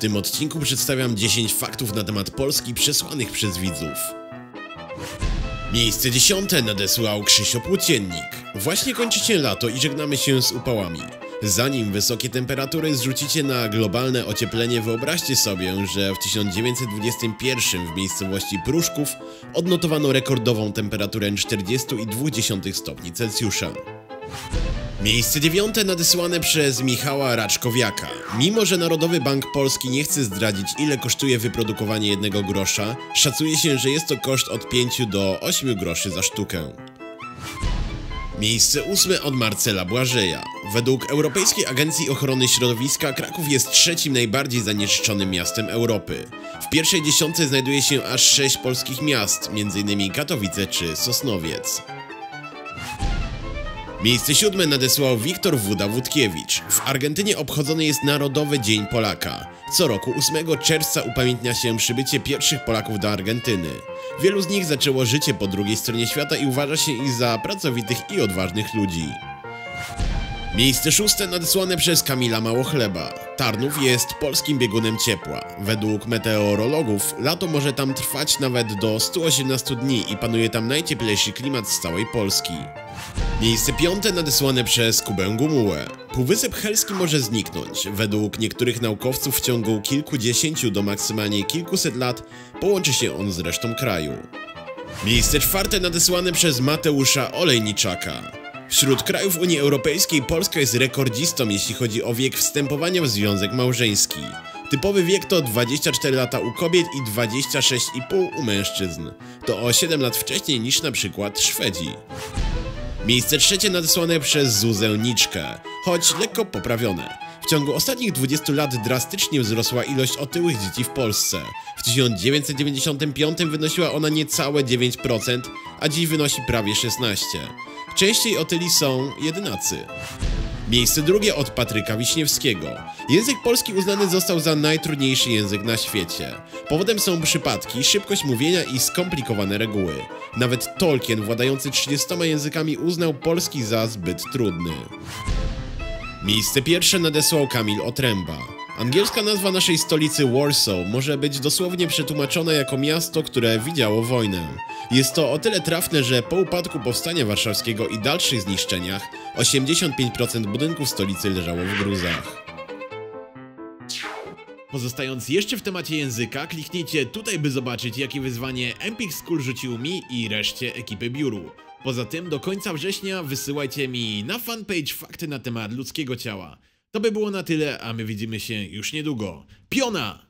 tym odcinku przedstawiam 10 faktów na temat Polski przesłanych przez widzów. Miejsce dziesiąte nadesłał Krzysio Płóciennik. Właśnie kończy się lato i żegnamy się z upałami. Zanim wysokie temperatury zrzucicie na globalne ocieplenie, wyobraźcie sobie, że w 1921 w miejscowości Pruszków odnotowano rekordową temperaturę 40,2 stopni Celsjusza. Miejsce dziewiąte nadesłane przez Michała Raczkowiaka. Mimo, że Narodowy Bank Polski nie chce zdradzić ile kosztuje wyprodukowanie jednego grosza, szacuje się, że jest to koszt od 5 do 8 groszy za sztukę. Miejsce ósme od Marcela Błażeja. Według Europejskiej Agencji Ochrony Środowiska Kraków jest trzecim najbardziej zanieczyszczonym miastem Europy. W pierwszej dziesiątce znajduje się aż sześć polskich miast, m.in. Katowice czy Sosnowiec. Miejsce siódme nadesłał Wiktor Wuda Wódkiewicz. W Argentynie obchodzony jest Narodowy Dzień Polaka. Co roku 8 czerwca upamiętnia się przybycie pierwszych Polaków do Argentyny. Wielu z nich zaczęło życie po drugiej stronie świata i uważa się ich za pracowitych i odważnych ludzi. Miejsce szóste nadesłane przez Kamila Małochleba. Tarnów jest polskim biegunem ciepła. Według meteorologów lato może tam trwać nawet do 118 dni i panuje tam najcieplejszy klimat z całej Polski. Miejsce piąte nadesłane przez Kubę Gumułę. Półwysep Helski może zniknąć. Według niektórych naukowców w ciągu kilkudziesięciu do maksymalnie kilkuset lat połączy się on z resztą kraju. Miejsce czwarte nadesłane przez Mateusza Olejniczaka. Wśród krajów Unii Europejskiej Polska jest rekordzistą, jeśli chodzi o wiek wstępowania w związek małżeński. Typowy wiek to 24 lata u kobiet i 26,5 u mężczyzn. To o 7 lat wcześniej niż na przykład Szwedzi. Miejsce trzecie nadesłane przez Zuzę Niczkę, choć lekko poprawione. W ciągu ostatnich 20 lat drastycznie wzrosła ilość otyłych dzieci w Polsce. W 1995 wynosiła ona niecałe 9%, a dziś wynosi prawie 16%. Częściej otyli są jedynacy. Miejsce drugie od Patryka Wiśniewskiego. Język polski uznany został za najtrudniejszy język na świecie. Powodem są przypadki, szybkość mówienia i skomplikowane reguły. Nawet Tolkien, władający 30 językami, uznał polski za zbyt trudny. Miejsce pierwsze nadesłał Kamil Otręba. Angielska nazwa naszej stolicy Warsaw może być dosłownie przetłumaczona jako miasto, które widziało wojnę. Jest to o tyle trafne, że po upadku powstania warszawskiego i dalszych zniszczeniach 85% budynków stolicy leżało w gruzach. Pozostając jeszcze w temacie języka, kliknijcie tutaj, by zobaczyć, jakie wyzwanie Empik School rzucił mi i reszcie ekipy biuru. Poza tym, do końca września wysyłajcie mi na fanpage fakty na temat ludzkiego ciała. To by było na tyle, a my widzimy się już niedługo. Piona!